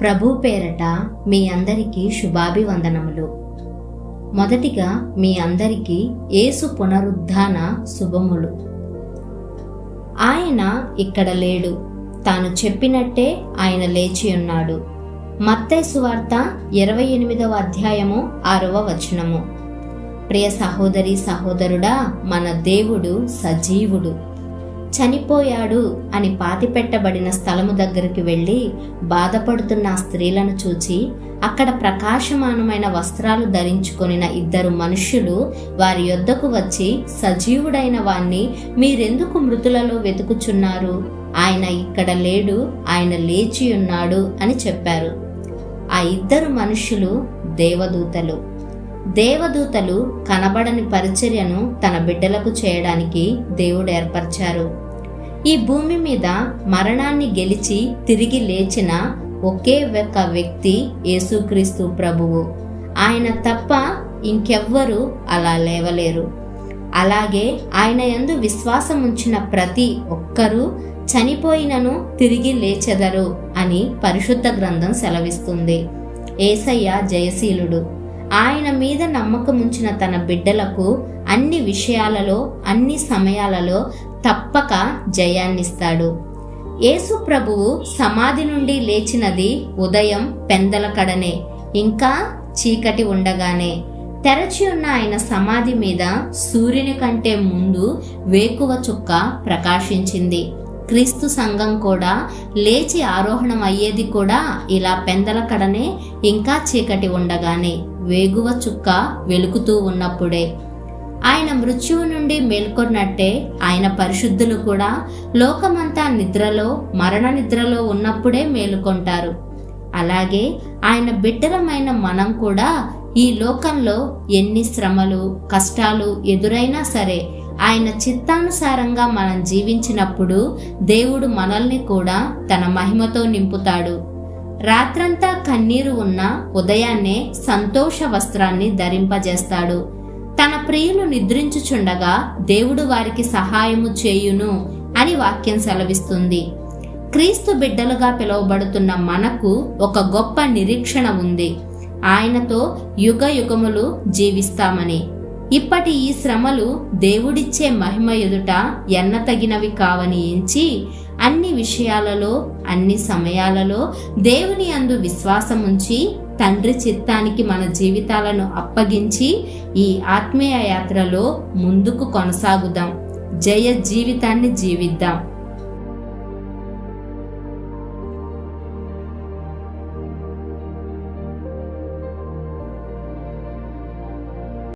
ప్రభు పేరట మీ అందరికీ శుభాభివందనములు. మొదటిగా మీ అందరికీ యేసు పునరుద్ధాన శుభములు. ఆయన ఇక్కడ లేడు. తాను చెప్పినట్టే ఆయన లేచి ఉన్నాడు. మత్తయి సువార్త ఇరవై ఎనిమిదవ అధ్యాయము ఆరవ వచనము. ప్రియ సహోదరి సహోదరుడా మన దేవుడు సజీవుడు. చనిపోయాడు అని పాతిపెట్టబడిన స్థలము దగ్గరికి వెళ్ళి బాధపడుతున్న ఆ స్త్రీలను చూచి అక్కడ ప్రకాశమానమైన వస్త్రాలు ధరించుకొనిన ఇద్దరు మనుష్యులు వారి యొద్దకు వచ్చి సజీవుడైన వాణ్ణి మీరెందుకు మృతులలో వెతుకుచున్నారు? ఆయన ఇక్కడ లేడు ఆయన లేచి ఉన్నాడు అని చెప్పారు. ఆ ఇద్దరు మనుష్యులు దేవదూతలు. దేవదూతలు కనబడని పరిచర్యను తన బిడ్డలకు చేయడానికి దేవుడు ఏర్పరిచారు. ఈ భూమి మీద మరణాన్ని గెలిచి తిరిగి లేచిన ఒకే ఒక్క వ్యక్తి యేసుక్రీస్తు ప్రభువు. ఆయన తప్ప ఇంకెవ్వరూ అలా లేవలేరు. అలాగే ఆయన యందు విశ్వాసం ఉంచిన ప్రతి ఒక్కరూ చనిపోయినను తిరిగి లేచెదరు అని పరిశుద్ధ గ్రంథం సెలవిస్తుంది. ఏసయ్య జయశీలుడు. ఆయన మీద నమ్మకముంచిన తన బిడ్డలకు అన్ని విషయాలలో అన్ని సమయాలలో తప్పక జయాన్నిస్తాడు. యేసు ప్రభువు సమాధి నుండి లేచినది ఉదయం పెందల కడనే ఇంకా చీకటి ఉండగానే. తెరచి ఉన్న ఆయన సమాధి మీద సూర్యుని కంటే ముందు వేకువ చుక్క ప్రకాశించింది. క్రీస్తు సంఘం కూడా లేచి ఆరోహణం అయ్యేది కూడా ఇలా పెందల కడనే ఇంకా చీకటి ఉండగానే వేగువ చుక్క వెలుగుతూ ఉన్నప్పుడే. ఆయన మృత్యువు నుండి మేల్కొన్నట్టే ఆయన పరిశుద్ధులు కూడా లోకమంతా నిద్రలో మరణ నిద్రలో ఉన్నప్పుడే మేలుకొంటారు. అలాగే ఆయన బిడ్డలమైన మనం కూడా ఈ లోకంలో ఎన్ని శ్రమలు కష్టాలు ఎదురైనా సరే ఆయన చిత్తానుసారంగా మనం జీవించినప్పుడు దేవుడు మనల్ని కూడా తన మహిమతో నింపుతాడు. రాత్రంతా కన్నీరు ఉన్న ఉదయాన్నే సంతోష వస్త్రాన్ని ధరింపజేస్తాడు. తన ప్రియులు నిద్రించుచుండగా దేవుడు వారికి సహాయము చేయును అని వాక్యం సెలవిస్తుంది. క్రీస్తు బిడ్డలుగా పిలువబడుతున్న మనకు ఒక గొప్ప నిరీక్షణ ఉంది. ఆయనతో యుగ యుగములు జీవిస్తామని. ఇప్పటి ఈ శ్రమలు దేవుడిచ్చే మహిమ ఎదుట ఎన్నతగినవి కావని ఎంచి అన్ని విషయాలలో అన్ని సమయాలలో దేవుని అందు విశ్వాసముంచి తండ్రి చిత్తానికి మన జీవితాలను అప్పగించి ఈ ఆత్మీయ యాత్రలో ముందుకు కొనసాగుదాం. జయ జీవితాన్ని జీవిద్దాం.